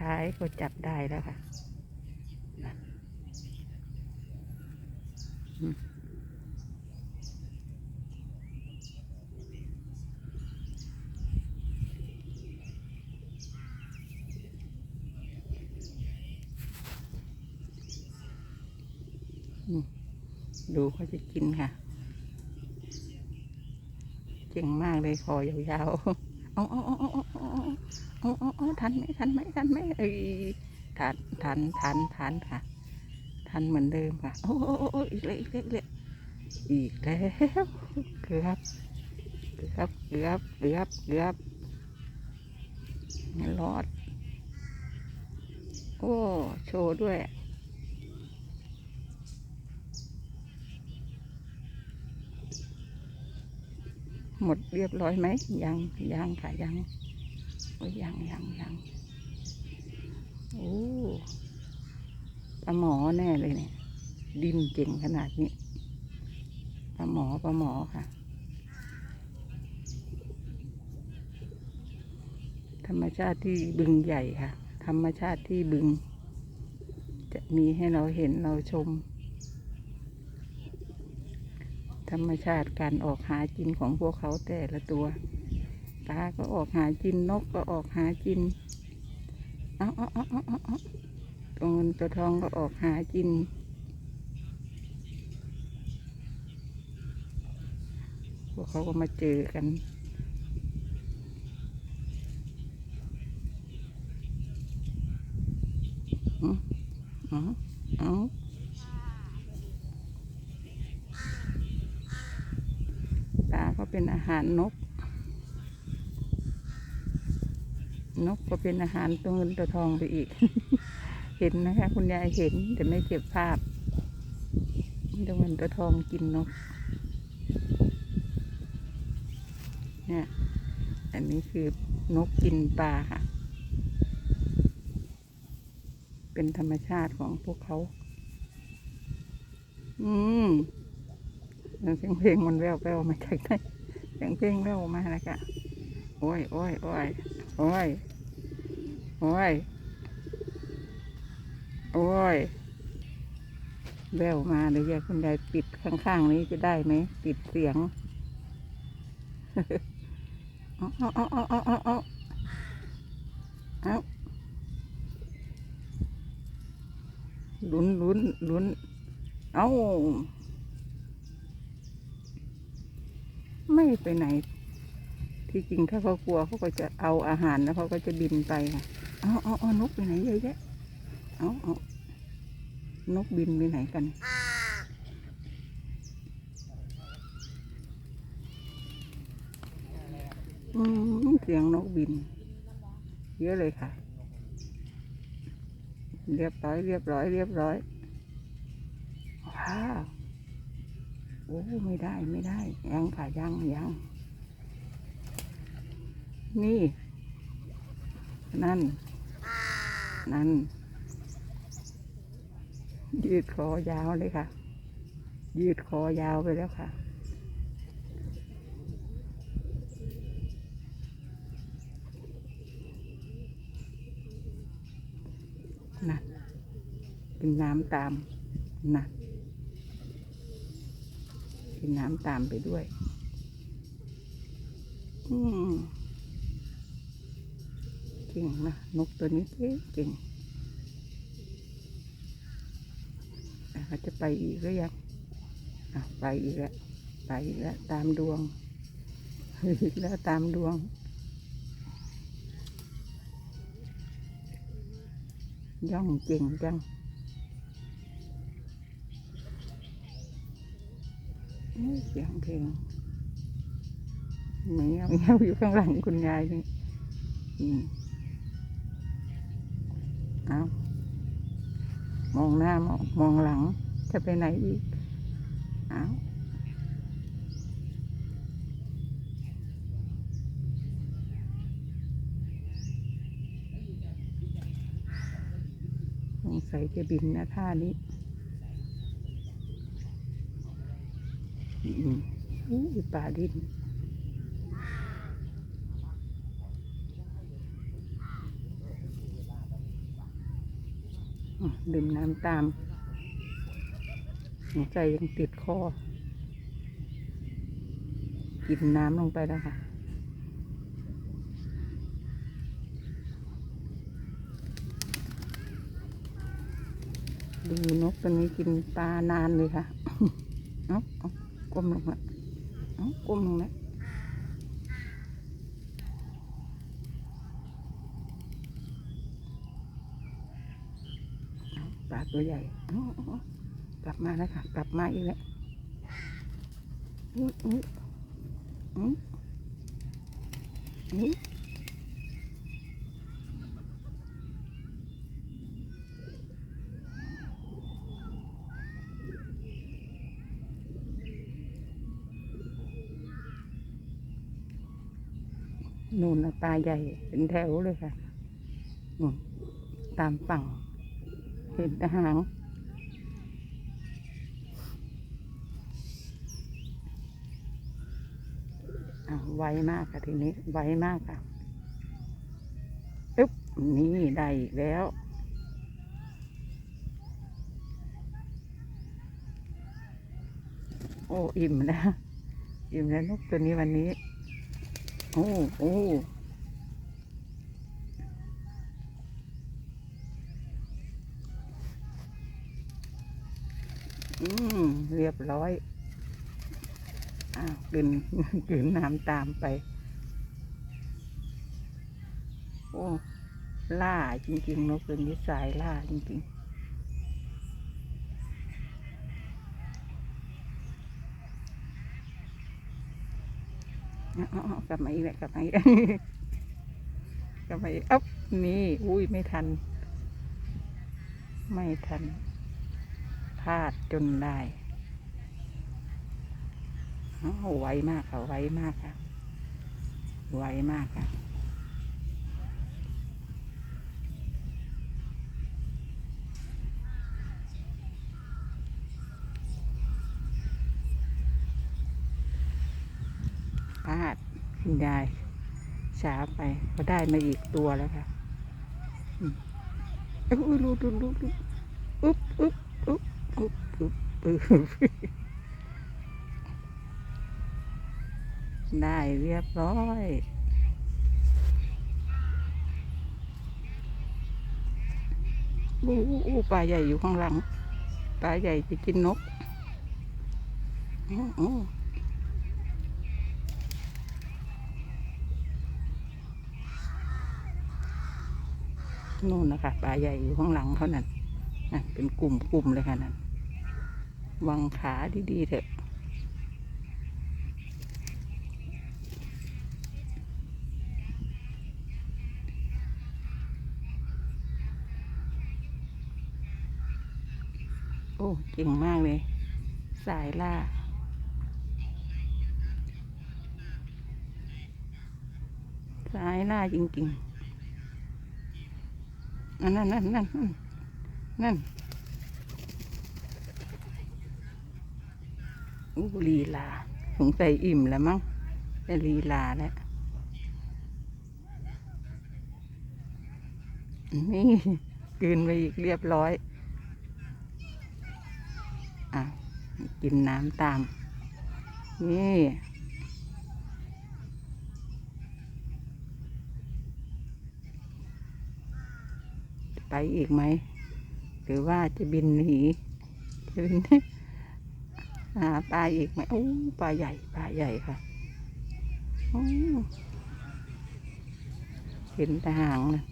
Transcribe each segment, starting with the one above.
ท้ายก็จับได้แล้วค่ะดูเขาจะกินค่ะ เก่งมากเลยคอยาวๆ เอาเอาเอาเอา เอาเอาเอาเอาเอาทันไหมทันไหมทันไหมเอ้ยทันทันทันทันค่ะ ทันเหมือนเดิมค่ะ โอ้โอ้โอ้อีกแล้วอีกแล้วอีกแล้วอีกแล้วเกือบเกือบเกือบเกือบเกือบรอด โอ้ โชว์ด้วยหมดเรียบร้อยไหมยังยังค่ะยัง โอ้ยยังยังยังโอ้ปลาหมอแน่เลยเนี่ย ดินเก่งขนาดนี้ปลาหมอปลาหมอค่ะ ธรรมชาติที่บึงใหญ่ค่ะ ธรรมชาติที่บึง จะมีให้เราเห็นเราชม ธรรมชาติการออกหากินของพวกเขาแต่ละตัว ปลาก็ออกหากินนกก็ออกหากินเอาเอาเอาเอาเอาเอาตัวเงินตัวทองก็ออกหากิน พวกเขาก็มาเจอกันเอ๋อเอาปลาก็เป็นอาหารนก นกก็เป็นอาหารตัวเงินตัวทองไปอีก เห็นนะคะ คุณยายเห็นแต่ไม่เก็บภาพตัวเงินตัวทองกินนก เนี่ย อันนี้คือนกกินปลาค่ะ เป็นธรรมชาติของพวกเขา อืมเสียงเพลงมันแววแววมาจากไหนเสียงเพลงแววมาแล้วค่ะโอ้ยโอ้ยโอ้ยโอ้ย โอ้ย โอ้ยแววมาเดี๋ยวยายคุณยายปิดข้างๆนี้จะได้ไหมปิดเสียงเอาเอาเอาเอาเอาเอาเอาเอาลุ้นลุ้นลุ้นเอาไม่ไปไหน ที่จริงถ้าเขากลัวเขาก็จะเอาอาหารแล้วเขาก็จะบินไปค่ะ เอาเอาเอานกไปไหนเยอะแยะเอาเอานกบินไปไหนกันอืมเสียงนกบิน เยอะเลยค่ะ เรียบร้อย เรียบร้อย เรียบร้อยว้าวโอ้ไม่ได้ไม่ได้ ยังค่ะยังยัง นี่ นั่น นั่น ยืดคอยาวเลยค่ะ ยืดคอยาวไปแล้วค่ะนั่นกินน้ำตามนั่นกินน้ำตามไปด้วย อืม เก่งนะนกตัวนี้เก่งเก่งอะเขาจะไปอีกหรือยังไปอีกแล้วไปอีกแล้วตามดวงอีกแล้วตามดวง ย่องเก่งจังยเสียงเพลงเหมือนเงี้ยเงี้ยอยู่ข้างหลังคุณยายนี่ อืมอามองหน้ามองมองหลัง จะไปไหนอีกเอาสงสัยจะบินนะท่านี้อืมอู้ป่าดิน ดื่มน้ำตามหัวใจยังติดคอ กินน้ำลงไปแล้วค่ะ ดูนกตัวนี้กินปลานานเลยค่ะ เอาเอาก้มลงละเอาก้มลงละเอาปลา ตัวใหญ่กลับมาแล้วค่ะ กลับมาอีกแล้วอุ๊ยอุ๊ยอุ๊ยอุ๊ยนู่นนะปลาใหญ่เป็นแถวเลยค่ะ ตามฝั่ง เห็นหางอะไวมากค่ะทีนี้ไวมากค่ะอึ๊บนี่ได้อีกแล้ว โอ้ อิ่มแล้วอิ่มแล้วนกตัวนี้วันนี้ โอ้โอ้ เรียบร้อย อ้าวกลืนกลืนน้ำตามไป โอ้ล่าจริงๆนกตัวนี้สายล่าจริงๆเอาเอาเอากลับมาอีกแล้วกลับมาอีกกลับมาอีกอ๊บนี่อุ้ยไม่ทัน ไม่ทันพลาดจนได้ ไวมากค่ะไวมากค่ะ ไวมากค่ะ พลาดคุณยายช้าไปก็ได้มาอีกตัวแล้วค่ะอืมเอ้ยอุ๊ยรู้รู้รู้อุ๊บอุ๊บอุ๊บอุ๊บอุ๊บอุ๊บ ได้ เรียบร้อย อู้อู้ปลาใหญ่อยู่ข้างหลัง ปลาใหญ่จะกินนกอู้นู่นนะคะปลาใหญ่อยู่ข้างหลังเขานั่นนั่นเป็นกลุ่มกลุ่มเลยค่ะนั่นวางขาดีๆเถอะ โอ้ เก่งมากเลย สายล่า สายล่าจริงๆอันนั่นนั่นนั่นนั่นนั่นอู้ลีลา สงสัยอิ่มแล้วมั้งแต่ลีลาแล้วนี่กืนไปอีกเรียบร้อย อะ กินน้ำตาม นี่ไปอีกไหม หรือว่าจะบินหนีจะบินหาปลาอีกไหมโอ้ปลาใหญ่ปลาใหญ่ค่ะเห็นแต่หางนะ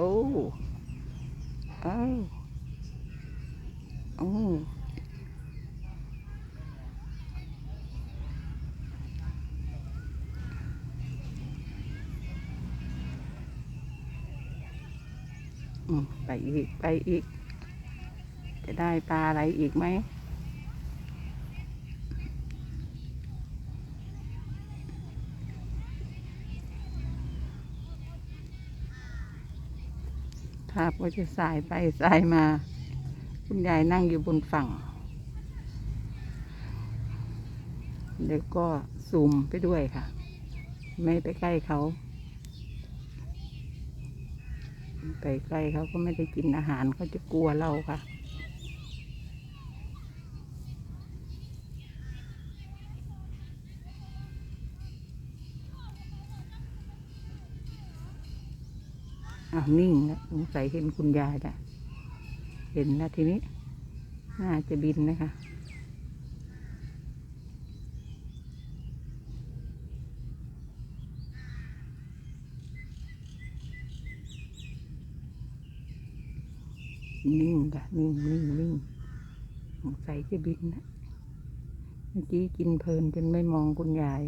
โอ้เอ้าโอ้ไปอีก ไปอีก จะได้ปลาอะไรอีกไหม ก็จะสายไปสายมา คุณยายนั่งอยู่บนฝั่งเดี๋ยวก็ซูมไปด้วยค่ะ ไม่ไปใกล้เขา ไปใกล้เขาก็ไม่ได้กินอาหารเขาจะกลัวเราค่ะ อ้าวนิ่งแล้วสงสัยเห็นคุณยายจ้ะเห็นแล้วทีนี้น่าจะบินนะคะนิ่งค่ะนิ่งนิ่งนิ่งสงสัยจะบินนะเมื่อกี้กินเพลินจนไม่มองคุณยาย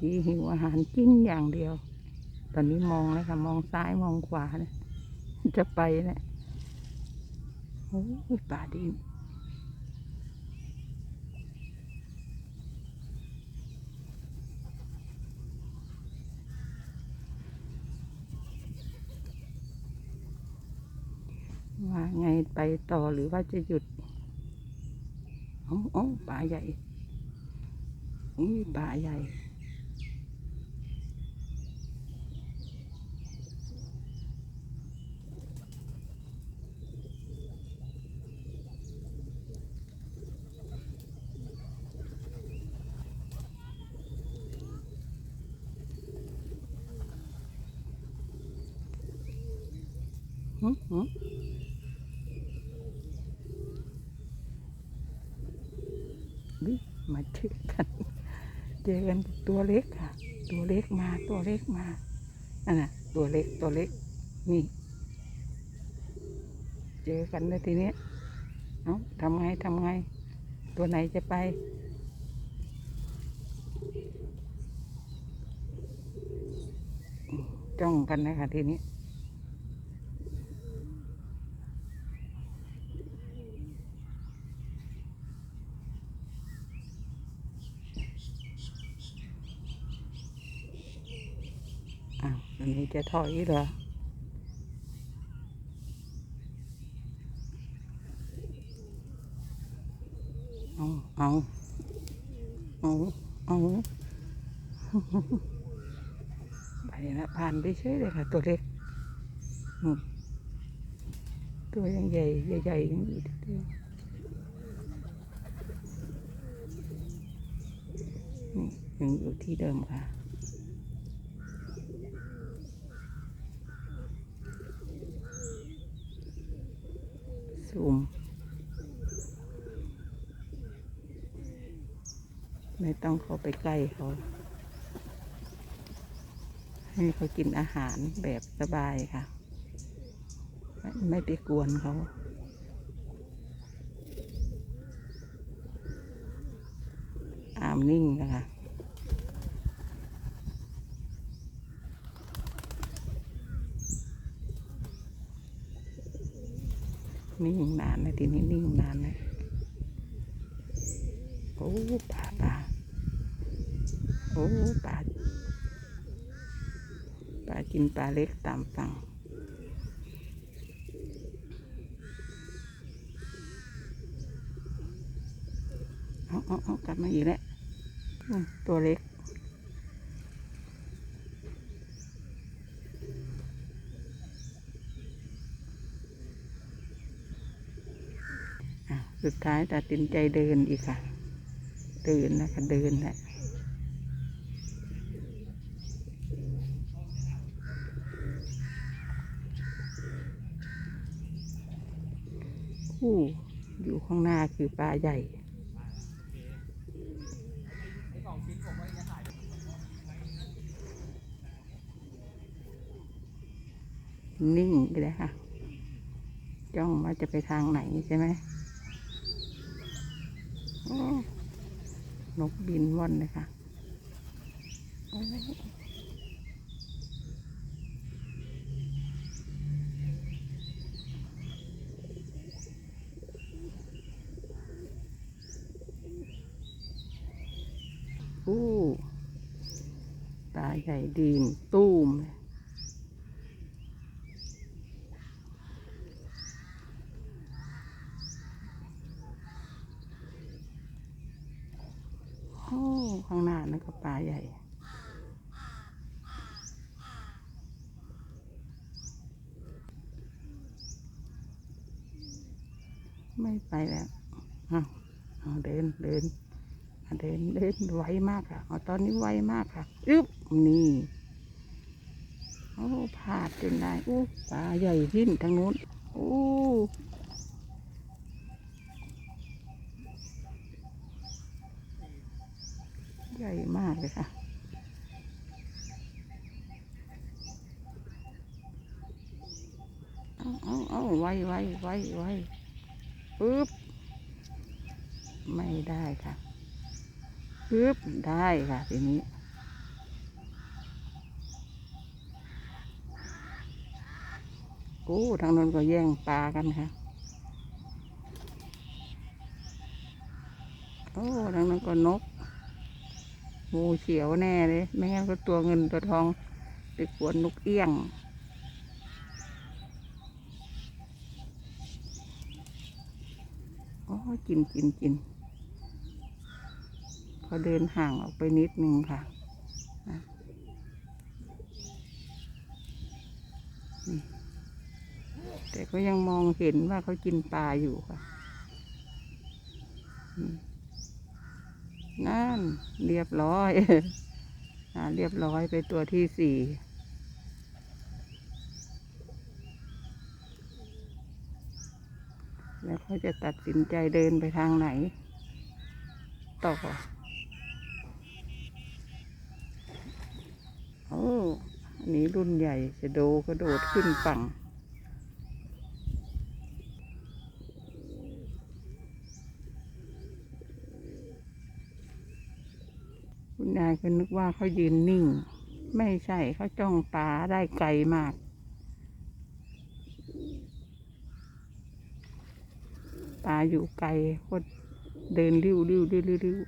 จีหิวอาหารกินอย่างเดียว ตอนนี้มองแล้วค่ะ มองซ้ายมองขวาเนี่ยจะไปแล้วโอ้ยป่าดีว่าไงไปต่อหรือว่าจะหยุดโอ้โอ้ป่าใหญ่อุ้ยป่าใหญ่ หืมหืมวิมาเจอกัน เจอกันตัวเล็กค่ะ ตัวเล็กมาตัวเล็กมานั่นน่ะ ตัวเล็กตัวเล็กนี่ เจอกันในทีเนี้ยเอ้าทำไงทำไง ตัวไหนจะไป จ้องกันนะคะทีนี้ อ้าวอันนี้ จะถอยเหรอเอาเอาเอาเอาไปละผ่านไปเฉยเลยค่ะ ตัวเล็กนู่นตัวยังใหญ่ใหญ่ๆยังอยู่ที่ยังอยู่ที่เดิมค่ะ ซูม ไม่ต้องเข้าไปใกล้เขา ให้เขากินอาหารแบบสบายค่ะ ไม่ไปกวนเขาอามนิ่งนะคะ นิ่งนานเลยทีนี้นิ่งนานเลยโอ้ป่าป่าโอ้ป่าป่ากินปลาเล็กตามฝั่งเอาเอาเอากลับมาอีกแล้วตัวเล็ก อะ สุดท้ายตัดสินใจเดินอีกค่ะ เดินนะคะเดินแหละอู้อยู่ข้างหน้าคือปลาใหญ่นิ่งไปเลยค่ะ จ้องว่าจะไปทางไหนใช่ไหม นกบินว่อนเลยค่ะโอ้อู้ตาใหญ่ดีน ตูมเลย ก็ปลาใหญ่ ไม่ไปแล้วเอาเอาเดินเดินเดินเดินไวมากค่ะเอาตอนนี้ไวมากค่ะอึ๊บนี่โอ้พลาดจนได้อู้ปลาใหญ่ขึ้นทางนู้นโอ้ใหญ่มากเลยค่ะเอาเอาเอาไวไวไวไว ปึ๊บ ไม่ได้ค่ะปึ๊บ ได้ค่ะทีนี้ โอ้ ทางนั้นก็แย่งปลากันค่ะ โอ้ทางนั้นก็นกงูเขียวแน่เลย ไม่งั้นก็ตัวเงินตัวทองไปกวนนกเอี้ยง โอ้ย กินกินกินเขาเดินห่างออกไปนิดนึงค่ะแต่ก็ยังมองเห็นว่าเขากินปลาอยู่ค่ะนั่นเรียบร้อยอ่าเรียบร้อยไปตัวที่สี่ แล้วเขาจะตัดสินใจเดินไปทางไหน ต่อ โอ้อันนี้รุ่นใหญ่จะโดกระโดดขึ้นฝั่ง คุณยายก็นึกว่าเขายืนนิ่ง ไม่ใช่เขาจ้องตาได้ไกลมาก ตา อยู่ไกลก็เดินริ้วริ้วริ้วริ้วริ้ว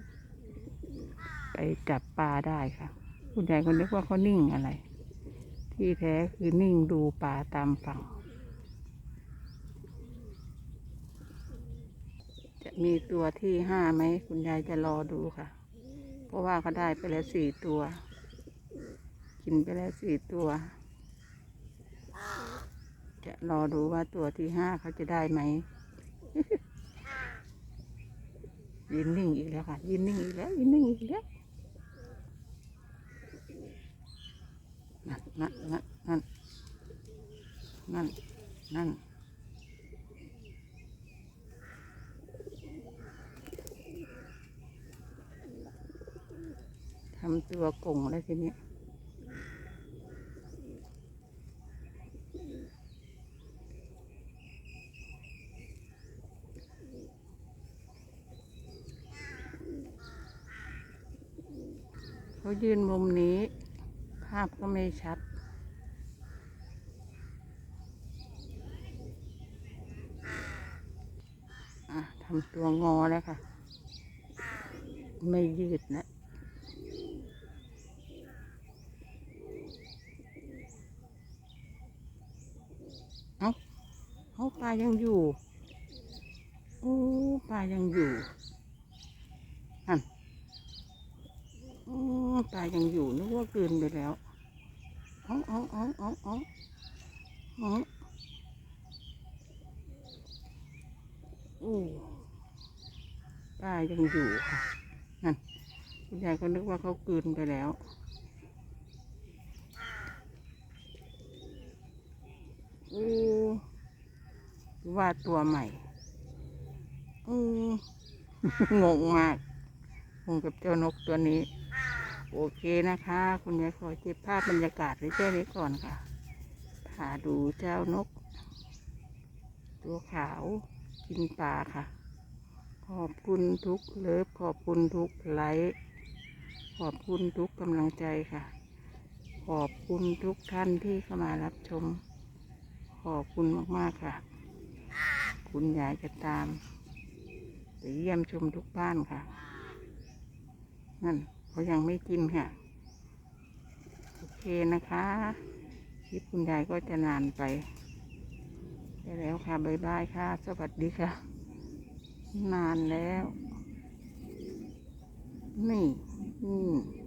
ไปจับปลาได้ค่ะ คุณยายก็นึกว่าเขานิ่งอะไร ที่แท้คือนิ่งดูปลาตามฝั่ง จะมีตัวที่ห้าไหม คุณยายจะรอดูค่ะ เพราะว่าเขาได้ไปแล้วสี่ตัว กินไปแล้วสี่ตัว จะรอดูว่าตัวที่ห้าเขาจะได้ไหม ยืนนิ่งอีกแล้วค่ะยืนนิ่งอีกแล้วยืนนิ่งอีกแล้วนั่นนั่นนั่นนั่นนั่นทำตัวกงแล้วทีนี้ เขายืนมุมนี้ ภาพก็ไม่ชัดอะทำตัวงอแล้วค่ะ ไม่ยืดนะเอาเอาปลายังอยู่ โอ้ปลายังอยู่นั่น อืม ตายังอยู่นึกว่าเกินไปแล้วเอาเอาเอาเอาเอาเอาอู้ตายังอยู่ค่ะ นั่นคุณยายก็นึกว่าเขาเกินไปแล้วอู้ว่าตัวใหม่อืงงมากคงกับเจ้านกตัวนี้ โอเคนะคะ คุณยายขอเก็บภาพบรรยากาศไว้แค่นี้ก่อนค่ะพาดูเจ้านก ตัวขาวกินปลาค่ะ ขอบคุณทุกเลิฟขอบคุณทุกไลค์ขอบคุณทุกกำลังใจค่ะ ขอบคุณทุกท่านที่เข้ามารับชม ขอบคุณมากๆค่ะ คุณยายจะตามไปเยี่ยมชมทุกบ้านค่ะ นั่น เขายังไม่กินค่ะ โอเคนะคะคลิปคุณยายก็จะนานไปไปแล้วค่ะบ๊ายบายค่ะ สวัสดีค่ะ นานแล้ว นี่ นี่